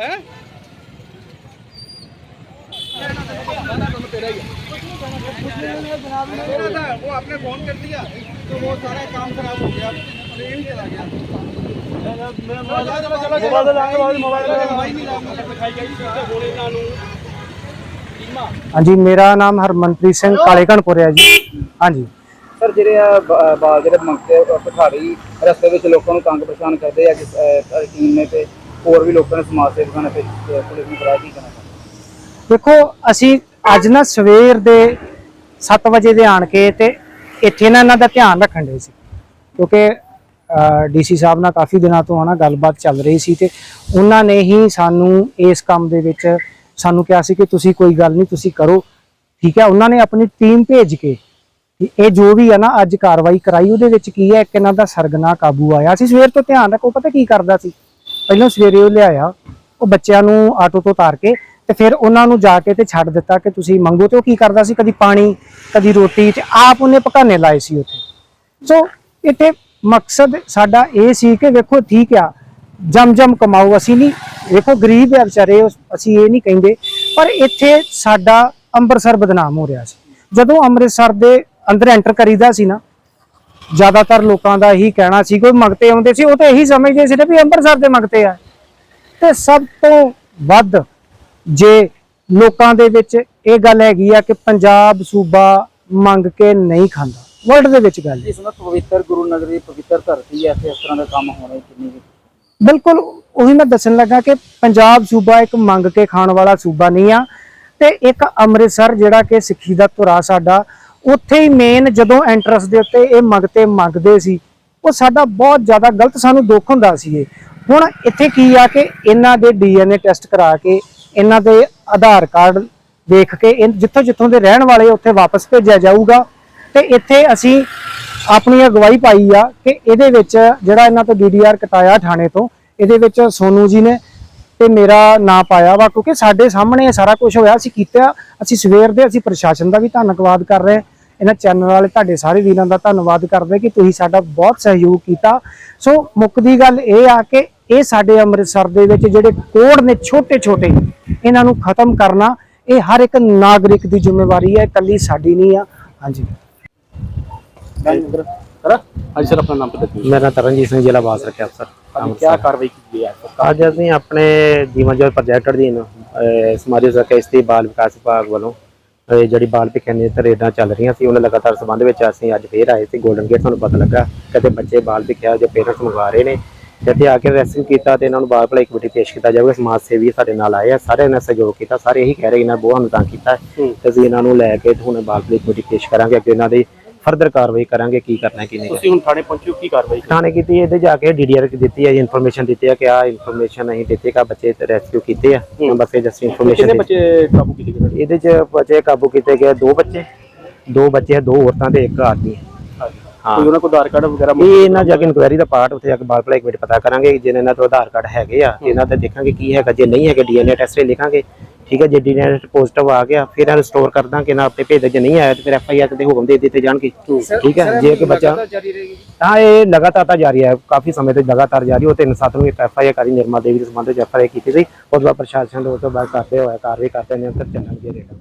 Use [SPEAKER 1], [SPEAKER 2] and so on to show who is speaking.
[SPEAKER 1] है वो आपने फोन कर दिया तो वो सारा काम खराब हो गया ट्रेन चला गया मोबाइल लाएंगे मोबाइल दिखाई गई बोले ਇਹਨਾਂ ਨੂੰ
[SPEAKER 2] ਹਾਂਜੀ ਮੇਰਾ ਨਾਮ ਹਰਮਨਪ੍ਰੀਤ ਸਿੰਘ ਕਾਲੇ ਘਣਪੁਰ ਹੈ ਜੀ ਹਾਂਜੀ
[SPEAKER 3] ਸਰ ਜਿਹੜੇ ਆ ਬ- ਬਾਲ ਜਿਹੜੇ ਮੰਗਤੇ ਭਿਖਾਰੀ ਰਸਤੇ ਵਿੱਚ ਲੋਕਾਂ ਨੂੰ ਤੰਗ ਪਰੇਸ਼ਾਨ ਕਰਦੇ ਆ ਜਿਸ ਟੀਮ ਨੇ ਤੇ ਹੋਰ ਵੀ ਲੋਕਾਂ ਨੇ ਸਮਾਜ ਸੇਵਕਾਂ ਨੇ ਤੇ ਅਹ, ਪੁਲਿਸ ਨੂੰ ਕਰਾਇਆ ਕੀ ਕਰਨਾ
[SPEAKER 2] ਦੇਖੋ ਅਸੀਂ ਅੱਜ ਨਾ ਸਵੇਰ ਦੇ 7 ਵਜੇ ਦੇ ਆਣ ਕੇ ਤੇ ਇੱਥੇ ਨਾ ਇਹਨਾਂ ਦਾ ਧਿਆਨ ਰੱਖਣ ਦੇ ਸੀ। ਕਿਉਂਕਿ ਡੀਸੀ ਸਾਹਿਬ ਨਾਲ ਕਾਫੀ ਦਿਨਾਂ ਤੋਂ ਹਨਾ ਗੱਲਬਾਤ ਚੱਲ ਰਹੀ ਸੀ ਤੇ ਉਹਨਾਂ ਨੇ ਹੀ ਸਾਨੂੰ ਇਸ ਕੰਮ ਦੇ ਵਿੱਚ ਸਾਨੂੰ ਕਿਹਾ ਸੀ ਕਿ ਤੁਸੀਂ ਕੋਈ ਗੱਲ ਨਹੀਂ ਤੁਸੀਂ ਕਰੋ। ਠੀਕ ਹੈ ਉਹਨਾਂ ਨੇ ਆਪਣੀ ਟੀਮ ਭੇਜ ਕੇ ਇਹ ਜੋ ਵੀ ਹੈ ਨਾ, ਅੱਜ ਕਾਰਵਾਈ ਕਰਾਈ, ਉਹਦੇ ਵਿੱਚ ਕੀ ਹੈ, ਇੱਕ ਇਹਨਾਂ ਦਾ ਸਰਗਨਾ ਕਾਬੂ ਆਇਆ। ਸੀ ਸਵੇਰ ਤੋਂ ਧਿਆਨ ਰੱਖੋ, ਪਤਾ ਕੀ ਕਰਦਾ ਸੀ? ਪਹਿਲਾਂ ਸਵੇਰੇ ਉਹ ਲਿਆਇਆ, ਉਹ ਬੱਚਿਆਂ ਨੂੰ ਆਟੋ ਤੋਂ ਉਤਾਰ ਕੇ ਤੇ ਫਿਰ ਉਹਨਾਂ ਨੂੰ ਜਾ ਕੇ ਤੇ ਛੱਡ ਦਿੱਤਾ ਕਿ ਤੁਸੀਂ ਮੰਗੋ ਤੇ ਉਹ ਕੀ ਕਰਦਾ ਸੀ? ਕਦੀ ਪਾਣੀ, ਕਦੀ ਰੋਟੀ ਤੇ ਆਪ ਉਹਨੇ ਪਕਾਨੇ ਲਾਏ ਸੀ ਉੱਥੇ। ਸੋ ਇੱਥੇ ਮਕਸਦ ਸਾਡਾ ਇਹ ਸੀ ਕਿ ਵੇਖੋ, ਠੀਕ ਆ ਜਮ ਜਮ ਕਮਾਓ ਅਸੀਂ ਨਹੀਂ। ਵੇਖੋ, ਗਰੀਬ ਆ ਵਿਚਾਰੇ ਅਸੀਂ ਇਹ ਨਹੀਂ ਕਹਿੰਦੇ। ਪਰ ਇੱਥੇ ਸਾਡਾ ਅੰਮ੍ਰਿਤਸਰ ਬਦਨਾਮ ਹੋ ਰਿਹਾ ਸੀ। ਜਦੋਂ ਅੰਮ੍ਰਿਤਸਰ ਦੇ ਅੰਦਰ ਐਂਟਰ ਕਰੀਦਾ ਸੀ ਨਾ ਜ਼ਿਆਦਾਤਰ ਲੋਕਾਂ ਦਾ ਇਹੀ ਕਹਿਣਾ ਸੀ ਕੋਈ ਮੰਗਤੇ ਆਉਂਦੇ ਸੀ ਉਹ ਤਾਂ ਇਹੀ ਸਮਝਦੇ ਸੀ ਵੀ ਅੰਮ੍ਰਿਤਸਰ ਦੇ ਮੰਗਤੇ ਆ। ਤੇ ਸਭ ਤੋਂ ਵੱਧ ਜੇ ਲੋਕਾਂ ਦੇ ਵਿੱਚ ਇਹ ਗੱਲ ਹੈਗੀ ਆ ਕਿ ਪੰਜਾਬ ਸੂਬਾ ਮੰਗ ਕੇ ਨਹੀਂ ਖਾਂਦਾ ਵਰਲਡ ਦੇ ਵਿੱਚ ਗੱਲ
[SPEAKER 3] ਇਸ ਨੂੰ ਪਵਿੱਤਰ ਗੁਰੂ ਨਗਰੀ ਪਵਿੱਤਰ ਧਰਤੀ ਹੈ ਤੇ ਇਸ ਤਰ੍ਹਾਂ ਦਾ ਕੰਮ ਹੋਣਾ ਕਿੰਨੀ
[SPEAKER 2] ਬਿਲਕੁਲ ਉਹੀ ਮੈਂ ਦੱਸਣ ਲੱਗਾ ਕਿ ਪੰਜਾਬ ਸੂਬਾ ਇੱਕ ਮੰਗ ਕੇ ਖਾਣ ਵਾਲਾ ਸੂਬਾ ਨਹੀਂ ਆ ਤੇ ਇੱਕ ਅੰਮ੍ਰਿਤਸਰ ਜਿਹੜਾ ਕਿ ਸਿੱਖੀ ਦਾ ਧੁਰਾ ਸਾਡਾ ਉੱਥੇ ਹੀ ਮੇਨ ਜਦੋਂ ਐਂਟਰਸ ਦੇ ਉੱਤੇ ਇਹ ਮੰਗਤੇ ਮੰਗਦੇ ਸੀ, ਉਹ ਸਾਡਾ ਬਹੁਤ ਜ਼ਿਆਦਾ ਗਲਤ ਸਾਨੂੰ ਦੁੱਖ ਹੁੰਦਾ ਸੀ ਇਹ। ਹੁਣ ਇੱਥੇ ਕੀ ਆ ਕਿ ਇਹਨਾਂ ਦੇ ਡੀਐਨਏ ਟੈਸਟ ਕਰਾ ਕੇ, ਇਹਨਾਂ ਦੇ ਆਧਾਰ ਕਾਰਡ ਦੇਖ ਕੇ, ਇਹ ਜਿੱਥੋਂ ਜਿੱਥੋਂ ਦੇ ਰਹਿਣ ਵਾਲੇ ਉੱਥੇ ਵਾਪਸ ਭੇਜਿਆ ਜਾਊਗਾ। ਤੇ ਇੱਥੇ ਅਸੀਂ ਆਪਣੀ ਅਗਵਾਈ ਪਾਈ ਆ ਕਿ ਇਹਦੇ ਵਿੱਚ ਜਿਹੜਾ ਇਹਨਾਂ ਤੋਂ ਡੀਡੀਆਰ ਕਟਾਇਆ ਥਾਣੇ ਤੋਂ, ਇਹਦੇ ਵਿੱਚ ਸੋਨੂ ਜੀ ਨੇ ਤੇ ਮੇਰਾ ਨਾਂ ਪਾਇਆ ਵਾ, ਕਿਉਂਕਿ ਸਾਡੇ ਸਾਹਮਣੇ ਸਾਰਾ ਕੁਝ ਹੋਇਆ, ਅਸੀਂ ਕੀਤਾ, ਅਸੀਂ ਸਵੇਰ ਦੇ ਅਸੀਂ ਪ੍ਰਸ਼ਾਸਨ ਦਾ ਵੀ ਧੰਨਵਾਦ ਕਰ ਰਹੇ ਹਾਂ। ਇਹਨਾਂ ਚੈਨਲ ਵਾਲੇ ਤੁਹਾਡੇ ਸਾਰੇ ਵੀਰਾਂ ਦਾ ਧੰਨਵਾਦ ਕਰਦੇ ਕਿ ਤੁਸੀਂ ਸਾਡਾ ਬਹੁਤ ਸਹਿਯੋਗ ਕੀਤਾ। ਸੋ ਮੁੱਖ ਦੀ ਗੱਲ ਇਹ ਆ ਕਿ ਇਹ ਸਾਡੇ ਅੰਮ੍ਰਿਤਸਰ ਦੇ ਵਿੱਚ ਜਿਹੜੇ ਕੋੜ ਨੇ ਛੋਟੇ ਛੋਟੇ ਇਹਨਾਂ ਨੂੰ ਖਤਮ ਕਰਨਾ ਇਹ ਹਰ ਇੱਕ ਨਾਗਰਿਕ ਦੀ ਜ਼ਿੰਮੇਵਾਰੀ ਹੈ ਇਕੱਲੀ ਸਾਡੀ ਨਹੀਂ ਆ। ਹਾਂਜੀ।
[SPEAKER 4] ਹਾਂਜੀ ਸਰ ਆਪਣਾ ਨਾਮ ਦਿਓ
[SPEAKER 5] ਮੇਰਾ ਤਰਨਜੀਤ ਸਿੰਘ ਜ਼ਿਲ੍ਹਾ ਬਾਸ ਰੱਖਿਆ ਅਫਸਰ
[SPEAKER 4] ਕੀ ਕਾਰਵਾਈ ਕੀਤੀ ਹੈ?
[SPEAKER 5] ਅੱਜ ਅਸੀਂ ਆਪਣੇ ਜੀਵਨ ਜੋਤ ਪ੍ਰੋਜੈਕਟ ਅਧੀਨ ਅਹ, ਸਮਾਜੀ ਸੁਰੱਖਿਆ ਬਾਲ ਵਿਕਾਸ ਵਿਭਾਗ ਵੱਲੋਂ ਜਿਹੜੀ ਬਾਲ ਭਿੱਖਿਆ ਨੇ ਤਰੇਡਾਂ ਚੱਲ ਰਹੀਆਂ ਸੀ ਉਹਨਾਂ ਲਗਾਤਾਰ ਸੰਬੰਧ ਵਿੱਚ ਅਸੀਂ ਅੱਜ ਫੇਰ ਆਏ ਸੀ 골ਡਨ ਗੇਟ ਤੁਹਾਨੂੰ ਪਤਾ ਲੱਗਾ ਕਦੇ ਬੱਚੇ ਬਾਲ ਭਿੱਖਿਆ ਜੋ ਪੇਰੈਂਟਸ ਮੰਗਵਾ ਰਹੇ ਨੇ ਤੇ ਇੱਥੇ ਆ ਕੇ ਰੈਸਕਿਊ ਕੀਤਾ ਤੇ ਇਹਨਾਂ ਨੂੰ ਬਾਲ ਭਲਾਈ ਕਮੇਟੀ ਪੇਸ਼ ਕੀਤਾ ਜਾਊਗਾ ਸਮਾਜ ਸੇਵੀ ਸਾਡੇ ਨਾਲ ਆਏ ਆ ਸਾਰਿਆਂ ਨੇ ਸਹਿਯੋਗ ਕੀਤਾ ਸਾਰੇ ਇਹੀ ਕਹਿ ਰਹੇ ਇਹਨਾਂ ਬਹੁਤ ਨੂੰ ਤੰਗ ਕੀਤਾ। ਤੇ ਅਸੀਂ ਇਹਨਾਂ ਨੂੰ ਲੈ ਕੇ ਤੇ ਹੁਣ ਬਾਲ ਭਲਾਈ ਕਮੇਟੀ ਪੇਸ਼ ਕਰਾਂਗੇ ਅੱਗੇ ਇਹਨਾਂ ਦੀ ਫਰਦਰ ਕਾਰਵਾਈ ਕਰਾਂਗੇ ਕੀ ਕਰਨਾ ਕੀ ਨਹੀਂ
[SPEAKER 4] ਤੁਸੀਂ ਹੁਣ ਥਾਣੇ ਪਹੁੰਚੇ ਹੋ ਕੀ ਕਾਰਵਾਈ?
[SPEAKER 5] ਥਾਣੇ ਕੀਤੀ ਇਹਦੇ ਜਾ ਕੇ ਡੀਡੀਆਰ ਦਿੱਤੀ ਹੈ ਇਨਫੋਰਮੇਸ਼ਨ ਦਿੱਤੀ ਹੈ ਕਿ ਆ ਇਨਫੋਰਮੇਸ਼ਨ ਅਸੀਂ ਦਿੱਤੀ ਕਿ ਬੱਚੇ ਰੈਸਕਿਊ ਕੀਤੇ ਆ। ਬਸ ਇਹ ਜਸਟ
[SPEAKER 4] ਕਿੰਨੇ
[SPEAKER 5] ਇਨਫੋਰਮੇਸ਼ਨ
[SPEAKER 4] ਬੱਚੇ ਕਾਬੂ ਕੀਤੇ ਗਏ?
[SPEAKER 5] ਇਹਦੇ ਚ ਬੱਚੇ ਕਾਬੂ ਕੀਤੇ ਗਏ ਦੋ ਬੱਚੇ ਦੋ ਬੱਚੇ ਦੋ ਔਰਤਾਂ ਤੇ ਇੱਕ ਆਦਮੀ ਹੈ ਹਾਂ।
[SPEAKER 4] ਕੋਈ ਉਹਨਾਂ ਕੋਲ ਆਧਾਰ ਕਾਰਡ ਵਗੈਰਾ
[SPEAKER 5] ਇਹ ਇਹਨਾਂ ਜਾ ਕੇ ਇਨਕੁਆਇਰੀ ਦਾ ਪਾਰਟ ਉੱਥੇ ਜਾ ਕੇ ਬਾਲ ਭਲਾਈ ਕਮੇਟੀ ਪਤਾ ਕਰਾਂਗੇ ਜੇ ਇਹਨਾਂ ਤੋਂ ਆਧਾਰ ਕਾਰਡ ਹੈਗੇ ਆ ਇਹਨਾਂ ਤੇ ਦੇਖਾਂਗੇ ਕੀ ਹੈਗਾ ਜੇ ਨਹੀਂ ਹੈਗੇ ਡੀਐਨਏ ਟੈਸਟ ਲਿਖਾਂਗੇ। ਠੀਕ ਹੈ ਜੇ ਡੀਐਨਏ ਪੋਜ਼ਿਟਿਵ ਆ ਗਿਆ ਫਿਰ ਇਹਨੂੰ ਸਟੋਰ ਕਰ ਦਾਂਗੇ ਨਾ ਆਪਣੇ ਭੇਜ ਜੇ ਨਹੀਂ ਆਇਆ ਤੇ ਫਿਰ ਐਫਆਈਆਰ ਤੇ ਹੁਕਮ ਦੇ ਦਿੱਤੇ ਜਾਣਗੇ। ਠੀਕ ਹੈ ਜੇ ਕਿ ਬੱਚਾ ਹਾਂ ਇਹ ਲਗਾਤਾਰ ਤਾਂ ਜਾਰੀ ਹੈ ਕਾਫੀ ਸਮੇਂ ਤੋਂ ਲਗਾਤਾਰ ਜਾਰੀ ਉਹ ਤਿੰਨ ਸੱਤ ਨੂੰ ਐਫਆਈਆਰ ਕਰੀ ਨਿਰਮਲ ਦੇਵੀ ਦੇ ਸੰਬੰਧ ਵਿੱਚ ਐਫਆਈਆਰ ਕੀਤੀ ਸੀ ਉਸ ਤੋਂ ਬਾਅਦ ਪ੍ਰਸ਼ਾਸਨ ਦੇ ਉਸ ਤੋਂ ਬਾਅਦ ਕਰਦੇ ਹੋਇਆ ਕਾਰਵਾਈ ਕਰਦੇ ਨੇ ਅੰਤਰ ਚੱਲਣਗੇ। ਰੇਟ